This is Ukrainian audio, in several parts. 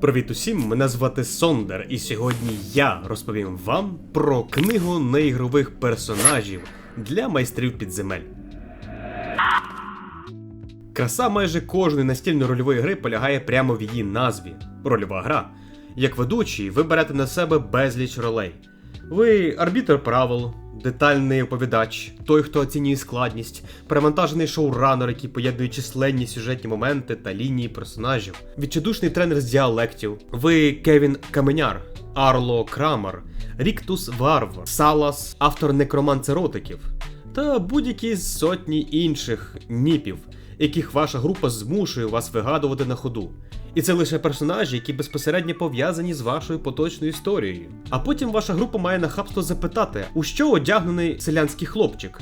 Привіт усім, мене звати Сондер, і сьогодні я розповім вам про книгу неігрових персонажів для майстрів підземель. Краса майже кожної настільно-рольової гри полягає прямо в її назві рольова гра. Як ведучий, ви берете на себе безліч ролей. Ви арбітр правил, детальний оповідач, той, хто оцінює складність, перевантажений шоуранер, який поєднує численні сюжетні моменти та лінії персонажів, відчайдушний тренер з діалектів. Ви Кевін Каменяр, Арло Крамер, Ріктус Варвар, Салас, автор некроманцеротиків та будь-які сотні інших ніпів, яких ваша група змушує вас вигадувати на ходу. І це лише персонажі, які безпосередньо пов'язані з вашою поточною історією. А потім ваша група має нахабство запитати, у що одягнений селянський хлопчик,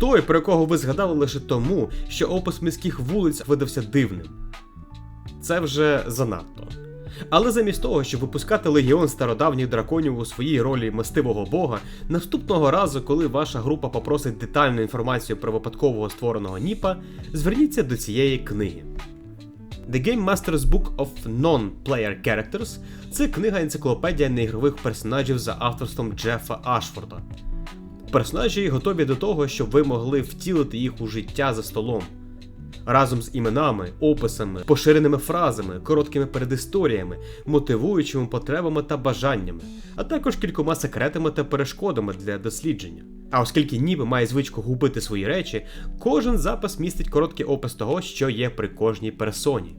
той, про якого ви згадали лише тому, що опис міських вулиць видався дивним. Це вже занадто. Але замість того, щоб випускати легіон стародавніх драконів у своїй ролі мистивого бога, наступного разу, коли ваша група попросить детальну інформацію про випадкового створеного Ніпа, зверніться до цієї книги. The Game Master's Book of Non-Player Characters це книга енциклопедія неігрових персонажів за авторством Джефа Ашфорда. Персонажі готові до того, щоб ви могли втілити їх у життя за столом. Разом з іменами, описами, поширеними фразами, короткими передісторіями, мотивуючими потребами та бажаннями, а також кількома секретами та перешкодами для дослідження. А оскільки ніби має звичку губити свої речі, кожен запис містить короткий опис того, що є при кожній персоні.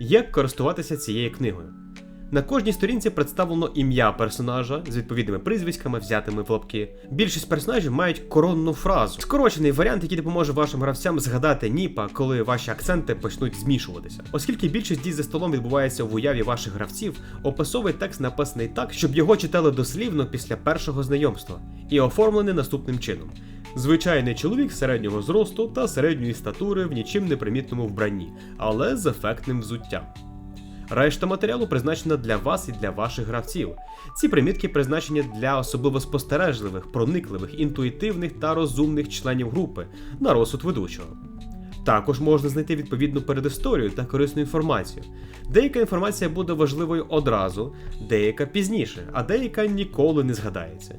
Як користуватися цією книгою? На кожній сторінці представлено ім'я персонажа з відповідними прізвиськами, взятими в лапки. Більшість персонажів мають коронну фразу, скорочений варіант, який допоможе вашим гравцям згадати Ніпа, коли ваші акценти почнуть змішуватися. Оскільки більшість дій за столом відбувається в уяві ваших гравців, описовий текст написаний так, щоб його читали дослівно після першого знайомства, і оформлений наступним чином. Звичайний чоловік середнього зросту та середньої статури в нічим непримітному вбранні, але з ефектним взуттям. Решта матеріалу призначена для вас і для ваших гравців. Ці примітки призначені для особливо спостережливих, проникливих, інтуїтивних та розумних членів групи на розсуд ведучого. Також можна знайти відповідну передісторію та корисну інформацію. Деяка інформація буде важливою одразу, деяка пізніше, а деяка ніколи не згадається.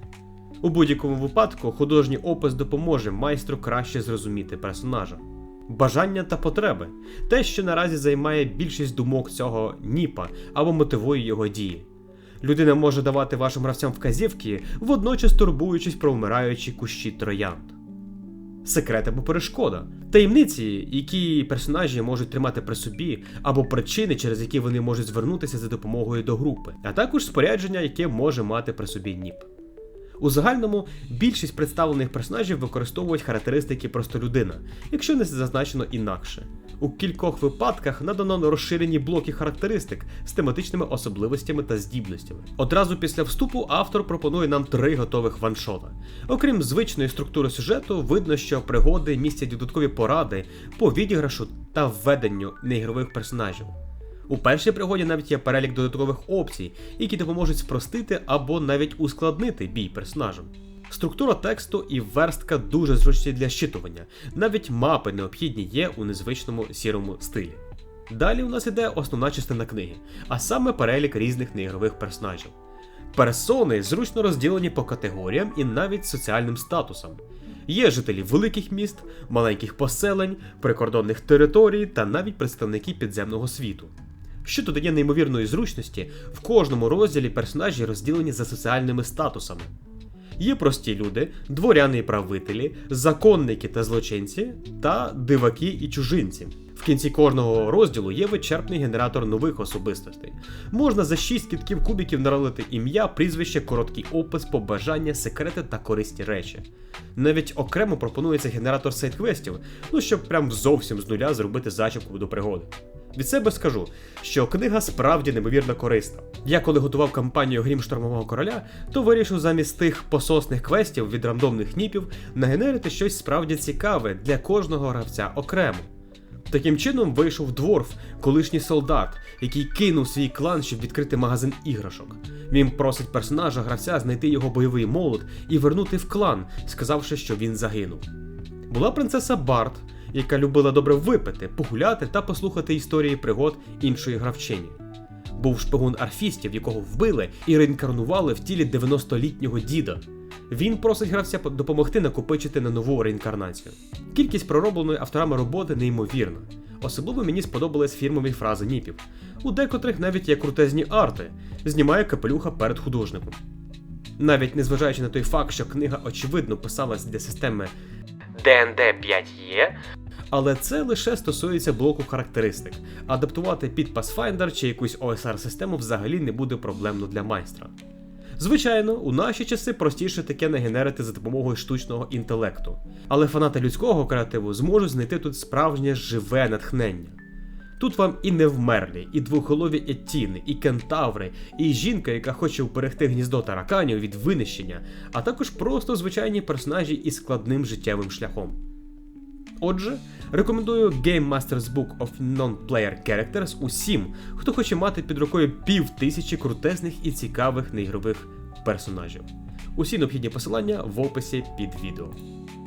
У будь-якому випадку художній опис допоможе майстру краще зрозуміти персонажа. Бажання та потреби те, що наразі займає більшість думок цього ніпа або мотивує його дії. Людина може давати вашим гравцям вказівки, водночас турбуючись про вмираючі кущі троянд. Секрет або перешкода, таємниці, які персонажі можуть тримати при собі, або причини, через які вони можуть звернутися за допомогою до групи, а також спорядження, яке може мати при собі ніп. У загальному більшість представлених персонажів використовують характеристики простолюдина, якщо не зазначено інакше. У кількох випадках надано розширені блоки характеристик з тематичними особливостями та здібностями. Одразу після вступу автор пропонує нам три готових ваншота. Окрім звичної структури сюжету, видно, що пригоди містять додаткові поради по відіграшу та введенню неігрових персонажів. У першій пригоді навіть є перелік додаткових опцій, які допоможуть спростити або навіть ускладнити бій персонажем. Структура тексту і верстка дуже зручні для щитування, навіть мапи необхідні є у незвичному сірому стилі. Далі у нас іде основна частина книги, а саме перелік різних неігрових персонажів. Персони зручно розділені по категоріям і навіть соціальним статусам. Є жителі великих міст, маленьких поселень, прикордонних територій та навіть представники підземного світу що додає неймовірної зручності, в кожному розділі персонажі розділені за соціальними статусами. Є прості люди, дворяни і правителі, законники та злочинці, та диваки і чужинці. В кінці кожного розділу є вичерпний генератор нових особистостей. Можна за 6 кітків кубіків наролити ім'я, прізвище, короткий опис, побажання, секрети та корисні речі. Навіть окремо пропонується генератор сайт-квестів, ну щоб прям зовсім з нуля зробити зачіпку до пригоди. Від себе скажу, що книга справді неймовірно корисна. Я коли готував кампанію Грім Штормового короля, то вирішив замість тих пососних квестів від рандомних ніпів нагенерити щось справді цікаве для кожного гравця окремо. Таким чином вийшов дворф, колишній солдат, який кинув свій клан, щоб відкрити магазин іграшок. Він просить персонажа гравця знайти його бойовий молот і вернути в клан, сказавши, що він загинув. Була принцеса Барт, яка любила добре випити, погуляти та послухати історії пригод іншої гравчині. був шпигун арфістів, якого вбили і реінкарнували в тілі 90-літнього діда. Він просить гравця допомогти накопичити на нову реінкарнацію. Кількість проробленої авторами роботи неймовірна. Особливо мені сподобались фірмові фрази ніпів. У декотрих навіть є крутезні арти, знімає капелюха перед художником. Навіть незважаючи на той факт, що книга очевидно писалась для системи ДНД 5E, але це лише стосується блоку характеристик. Адаптувати під Pathfinder чи якусь OSR-систему взагалі не буде проблемно для майстра. Звичайно, у наші часи простіше таке нагенерити за допомогою штучного інтелекту, але фанати людського креативу зможуть знайти тут справжнє живе натхнення. Тут вам і невмерлі, і двоголові етіни, і кентаври, і жінка, яка хоче вберегти гніздо тараканів від винищення, а також просто звичайні персонажі із складним життєвим шляхом. Отже, рекомендую Game Master's Book of Non-Player Characters усім, хто хоче мати під рукою пів тисячі крутезних і цікавих неігрових персонажів. Усі необхідні посилання в описі під відео.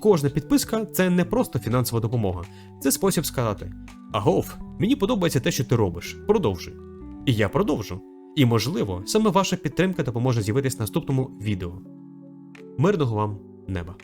Кожна підписка це не просто фінансова допомога, це спосіб сказати: Агов, мені подобається те, що ти робиш. Продовжуй. І я продовжу. І можливо, саме ваша підтримка допоможе з'явитись наступному відео. Мирного вам неба!